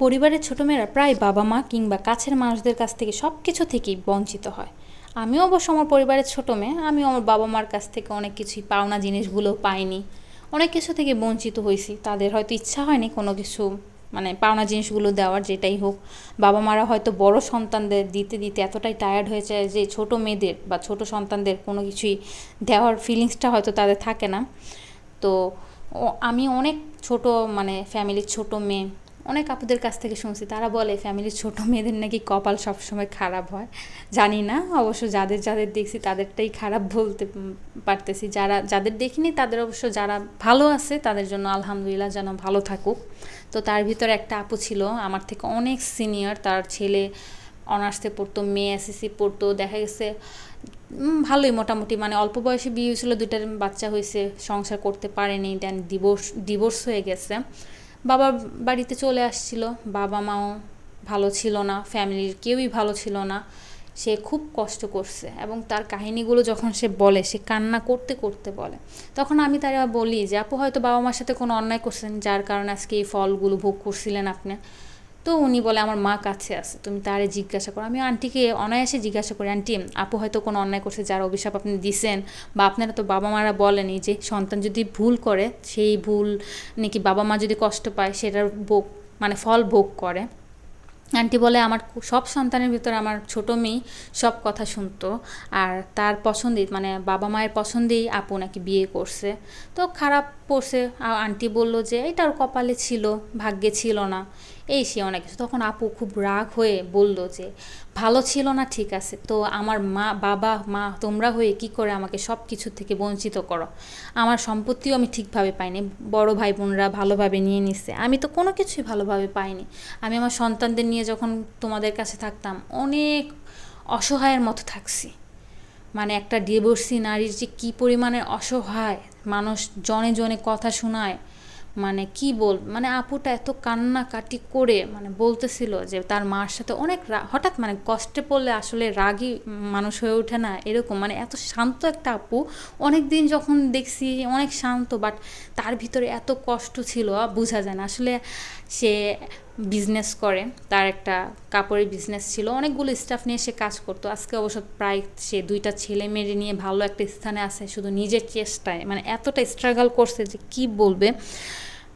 পরিবারের ছোটো মেয়েরা প্রায় বাবা মা কিংবা কাছের মানুষদের কাছ থেকে সব কিছু থেকেই বঞ্চিত হয়। আমিও অবশ্য আমার পরিবারের ছোটো মেয়ে, আমিও আমার বাবা মার কাছ থেকে অনেক কিছুই পাওনা জিনিসগুলো পাইনি। অনেক কিছু থেকে বঞ্চিত হয়েছি। তাদের হয়তো ইচ্ছা হয়নি কোনো কিছু মানে পাওনা জিনিসগুলো দেওয়ার, যেটাই হোক। বাবা মারা হয়তো বড় সন্তানদের দিতে দিতে এতটাই টায়ার্ড হয়ে যায় যে ছোট মেয়েদের বা ছোট সন্তানদের কোনো কিছুই দেওয়ার ফিলিংসটা হয়তো তাদের থাকে না। তো আমি অনেক ছোট মানে ফ্যামিলির ছোট মেয়ে। অনেক আপুদের কাছ থেকে শুনছি, তারা বলে ফ্যামিলির ছোট মেয়েদের নাকি কপাল সবসময় খারাপ হয়। জানি না, অবশ্য যাদের যাদের দেখছি তাদেরটাই খারাপ বলতে পারতেছি। যারা, যাদের দেখিনি তাদের অবশ্য যারা ভালো আছে তাদের জন্য আলহামদুলিল্লাহ যেন ভালো থাকুক। তো তার ভিতরে একটা আপু ছিল, আমার থেকে অনেক সিনিয়র তার ছেলে অনার্সে পড়তো, মেয়ে এসএসসি পড়তো, দেখা গেছে ভালোই মোটামুটি মানে অল্প বয়সে বিয়ে হয়েছিল, দুইটার বাচ্চা হয়েছে, সংসার করতে পারেনি দেন ডিভোর্স ডিভোর্স হয়ে গেছে। বাবার বাড়িতে চলে আসছিল, বাবা মাও ভালো ছিল না ফ্যামিলির কেউই ভালো ছিল না। সে খুব কষ্ট করছে এবং তার কাহিনীগুলো যখন সে বলে, সে কান্না করতে করতে বলে। তখন আমি তারা বলি যে, আপু, হয়তো বাবা মার সাথে কোনো অন্যায় করছেন, যার কারণে আজকে এই ফলগুলো ভোগ করছিলেন আপনি। তো উনি বলে, আমার মা কাছে আছে, তুমি তারে জিজ্ঞাসা করো। আমি আন্টিকে অনায়াসে জিজ্ঞাসা করি, আন্টি, আপু হয়তো কোনো অন্যায় করছে যার অভিশাপ আপনি দিছেন বা আপনারা তো বাবা মারা বলেনি যে সন্তান যদি ভুল করে, সেই ভুল নাকি বাবা মা যদি কষ্ট পায়, সেটার ভোগ মানে ফল ভোগ করে। আন্টি বলে, আমার সব সন্তানের ভিতরে আমার ছোটো মেয়ে সব কথা শুনতো আর তার পছন্দেই মানে বাবা মায়ের পছন্দেই আপু নাকি বিয়ে করছে। তো খারাপ পড়ছে আন্টি বলল যে, এটা ওর কপালে ছিল, ভাগ্যে ছিল না। এই সে অনেক কিছু। তখন আপু খুব রাগ হয়ে বলল যে, ভালো ছিল না, ঠিক আছে। তো আমার মা, বাবা, মা, তোমরা হয়ে কি করে আমাকে সব কিছু থেকে বঞ্চিত করো? আমার সম্পত্তিও আমি ঠিকভাবে পাইনি। বড় ভাই বোনরা ভালোভাবে নিয়ে নিচ্ছে আমি তো কোনো কিছুই ভালোভাবে পাইনি। আমি আমার সন্তানদের নিয়ে যখন তোমাদের কাছে থাকতাম, অনেক অসহায়ের মতো থাকছি। মানে একটা ডিভোর্সি নারীর যে কী পরিমাণে অসহায়, মানুষ জনে জনে কথা শোনায় মানে কি বল মানে আপুটা এত কান্নাকাটি করে মানে বলতেছিল যে তার মার সাথে অনেক হঠাৎ মানে কষ্টে পড়লে আসলে রাগি মানুষ হয়ে ওঠে না, এরকম মানে এত শান্ত একটা আপু। অনেক দিন যখন দেখছি অনেক শান্ত বাট তার ভিতরে এত কষ্ট ছিল, বোঝা যায় না। আসলে সে বিজনেস করে, তার একটা কাপড়ের বিজনেস ছিল। অনেকগুলো স্টাফ নিয়ে সে কাজ করতো। আজকে অবশ্য প্রায় সে দুইটা ছেলে মেয়ে নিয়ে ভালো একটা স্থানে আছে, শুধু নিজের চেষ্টায়। মানে এতটা স্ট্রাগল করছে যে কি বলবে?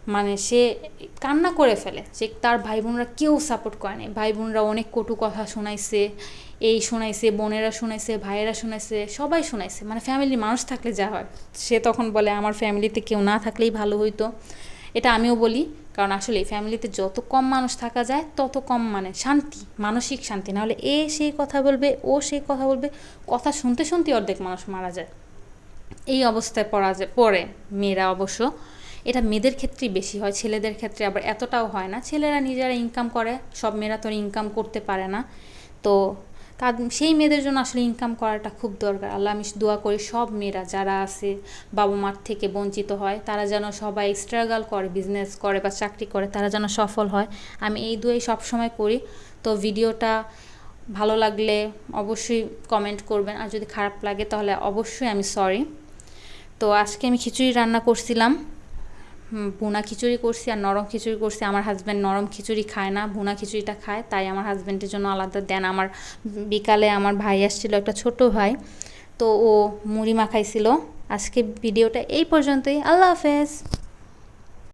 মানে সে কান্না করে ফেলে যে তার ভাই বোনরা কেউ সাপোর্ট করে নাই। ভাই বোনরা অনেক কটু কথা শোনাইছে, এই শোনাইছে, বোনেরা শোনাইছে, ভাইয়েরা শোনাইছে, সবাই শোনাইছে। মানে ফ্যামিলির মানুষ থাকলে যা হয়। সে তখন বলে, আমার ফ্যামিলিতে কেউ না থাকলেই ভালো হইতো। এটা আমিও বলি। কারণ আসলে ফ্যামিলিতে যত কম মানুষ থাকা যায়, তত কম মানে শান্তি, মানসিক শান্তি। নাহলে এ সেই কথা বলবে, ও সেই কথা বলবে, কথা শুনতে শুনতে অর্ধেক মানুষ মারা যায়। এই অবস্থায় পড়া যায় পড়ে মেয়েরা অবশ্য। এটা মেয়েদের ক্ষেত্রেই বেশি হয়, ছেলেদের ক্ষেত্রে আবার এতটাও হয় না। ছেলেরা নিজেরা ইনকাম করে, সব মেয়েরা তো ইনকাম করতে পারে না। তো তার সেই মেয়েদের জন্য আসলে ইনকাম করাটা খুব দরকার। আল্লাহ, আমি দোয়া করি সব মেয়েরা যারা আছে বাবা মার থেকে বঞ্চিত হয়, তারা যেন সবাই স্ট্রাগল করে বিজনেস করে বা চাকরি করে, তারা যেন সফল হয়। আমি এই দুয়েই সবসময় করি। তো ভিডিওটা ভালো লাগলে অবশ্যই কমেন্ট করবেন, আর যদি খারাপ লাগে তাহলে অবশ্যই আমি সরি তো আজকে আমি খিচুড়ি রান্না করছিলাম। ভুনা খিচুড়ি করছি আর নরম খিচুড়ি করছি। আমার হাজব্যান্ড নরম খিচুড়ি খায় না, ভুনা খিচুড়িটা খায়। তাই আমার হাজব্যান্ডের জন্য আলাদা দেন। আমার বিকালে আমার ভাই আসছিল একটা ছোট ভাই, তো ও মুড়ি মাখাইছিল। আজকে ভিডিওটা এই পর্যন্তই। আল্লাহ হাফেজ।